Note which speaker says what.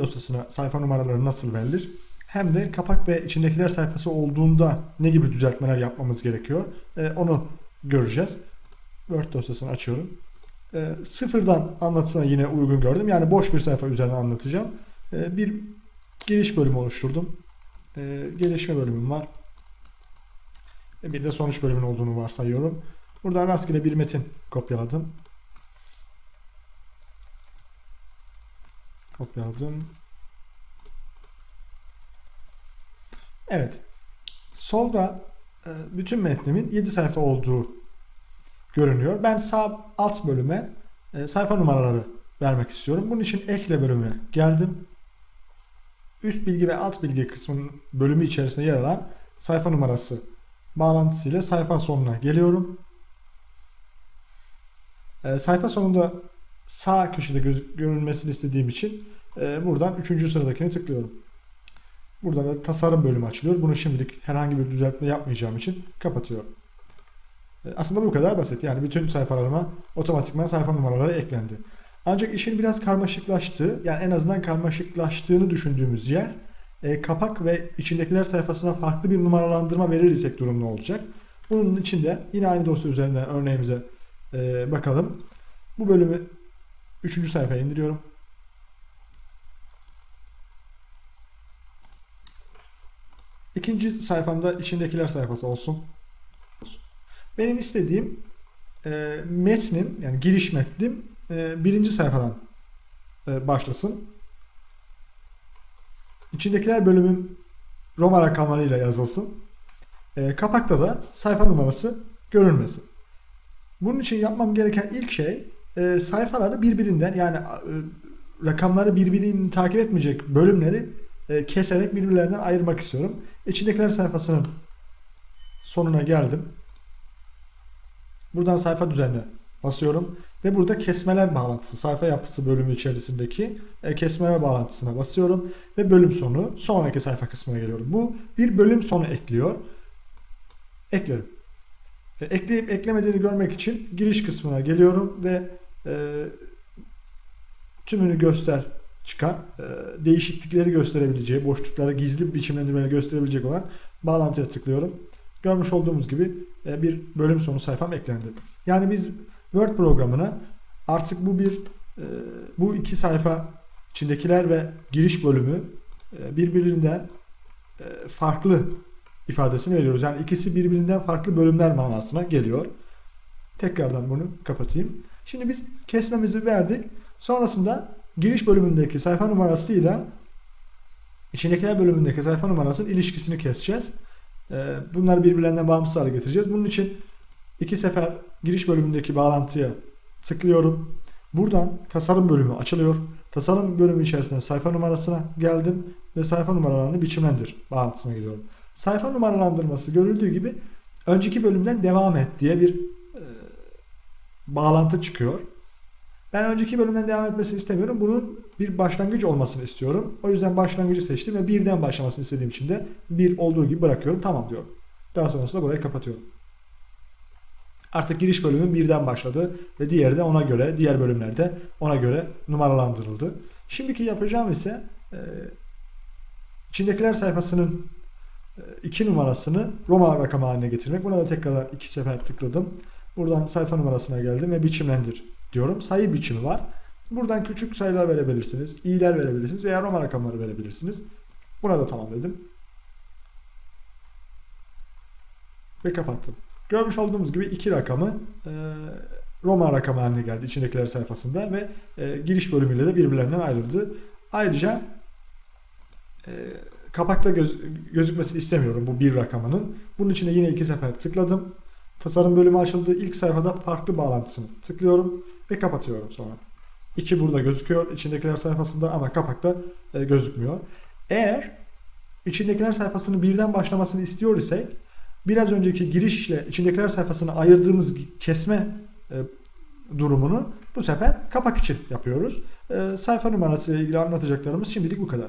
Speaker 1: dosyasına sayfa numaraları nasıl verilir? Hem de kapak ve içindekiler sayfası olduğunda ne gibi düzeltmeler yapmamız gerekiyor? Ee, onu göreceğiz. Word dosyasını açıyorum. Ee, sıfırdan anlatısına yine uygun gördüm. Yani boş bir sayfa üzerine anlatacağım. Ee, bir giriş bölümü oluşturdum. Ee, gelişme bölümüm var. Ve bir de sonuç bölümün olduğunu varsayıyorum. Buradan rastgele bir metin kopyaladım. Kopyaladım. Evet. Solda e, bütün metnimin 7 sayfa olduğu görünüyor. Ben sağ alt bölüme e, sayfa numaraları vermek istiyorum. Bunun için ekle bölümüne geldim. Üst bilgi ve alt bilgi kısmının bölümü içerisinde yer alan sayfa numarası bağlantısıyla sayfa sonuna geliyorum. E, sayfa sonunda sağ köşede göz- görünmesini istediğim için e, buradan 3. sıradakini tıklıyorum. Burada da tasarım bölümü açılıyor. Bunu şimdilik herhangi bir düzeltme yapmayacağım için kapatıyorum. E, Aslında bu kadar basit. Yani bütün sayfalarıma otomatikman sayfa numaraları eklendi. Ancak işin biraz karmaşıklaştığı, yani en azından karmaşıklaştığını düşündüğümüz yer e, kapak ve içindekiler sayfasına farklı bir numaralandırma verir isek durum ne olacak? Bunun için de yine aynı dosya üzerinden örneğimize e, bakalım. Bu bölümü 3. sayfaya indiriyorum. İkinci sayfamda içindekiler sayfası olsun. Benim istediğim e, metnim yani giriş metnim e, birinci sayfadan e, başlasın. İçindekiler bölümüm Roma rakamlarıyla yazılsın. E, kapakta da sayfa numarası görünmesin. Bunun için yapmam gereken ilk şey e, sayfaları birbirinden yani e, rakamları birbirini takip etmeyecek bölümleri e, keserek birbirlerinden ayırmak istiyorum. İçindekiler sayfasının sonuna geldim. Buradan sayfa düzenle basıyorum ve burada kesmeler bağlantısı sayfa yapısı bölümü içerisindeki e, kesmeler bağlantısına basıyorum ve bölüm sonu sonraki sayfa kısmına geliyorum. Bu bir bölüm sonu ekliyor. Ekledim. E, ekleyip eklemediğini görmek için giriş kısmına geliyorum ve e, tümünü göster çıkan e, değişiklikleri gösterebileceği, boşlukları gizli biçimlendirmeleri gösterebilecek olan bağlantıya tıklıyorum. Görmüş olduğumuz gibi e, bir bölüm sonu sayfam eklendi. Yani biz Word programına artık bu bir e, bu iki sayfa içindekiler ve giriş bölümü e, birbirinden e, farklı ifadesini veriyoruz. Yani ikisi birbirinden farklı bölümler manasına geliyor. Tekrardan bunu kapatayım. Şimdi biz kesmemizi verdik. Sonrasında giriş bölümündeki sayfa numarasıyla içindekiler bölümündeki sayfa numarasının ilişkisini keseceğiz. Ee, Bunları birbirlerinden bağımsız hale getireceğiz. Bunun için iki sefer giriş bölümündeki bağlantıya tıklıyorum. Buradan tasarım bölümü açılıyor. Tasarım bölümü içerisinde sayfa numarasına geldim ve sayfa numaralarını biçimlendir bağlantısına gidiyorum. Sayfa numaralandırması görüldüğü gibi önceki bölümden devam et diye bir bağlantı çıkıyor. Ben önceki bölümden devam etmesini istemiyorum. Bunun bir başlangıç olmasını istiyorum. O yüzden başlangıcı seçtim ve birden başlamasını istediğim için de bir olduğu gibi bırakıyorum. Tamam diyorum. Daha sonrasında burayı kapatıyorum. Artık giriş bölümü birden başladı ve diğeri de ona göre, diğer bölümlerde ona göre numaralandırıldı. Şimdiki yapacağım ise e, içindekiler sayfasının e, iki numarasını Roma rakamı haline getirmek. Buna da tekrar iki sefer tıkladım. Buradan sayfa numarasına geldim ve biçimlendir diyorum. Sayı biçimi var. Buradan küçük sayılar verebilirsiniz, i'ler verebilirsiniz veya Roma rakamları verebilirsiniz. Buna da tamam dedim. Ve kapattım. Görmüş olduğumuz gibi iki rakamı e, Roma rakamı haline geldi içindekiler sayfasında ve e, giriş bölümüyle de birbirlerinden ayrıldı. Ayrıca e, kapakta göz, gözükmesini istemiyorum bu bir rakamının. Bunun için de yine iki sefer tıkladım. Tasarım bölümü açıldı. İlk sayfada farklı bağlantısını tıklıyorum ve kapatıyorum sonra. İki burada gözüküyor içindekiler sayfasında ama kapakta e, gözükmüyor. Eğer içindekiler sayfasını birden başlamasını istiyor isek biraz önceki girişle içindekiler sayfasını ayırdığımız kesme e, durumunu bu sefer kapak için yapıyoruz. E, sayfa numarası ile ilgili anlatacaklarımız şimdilik bu kadar.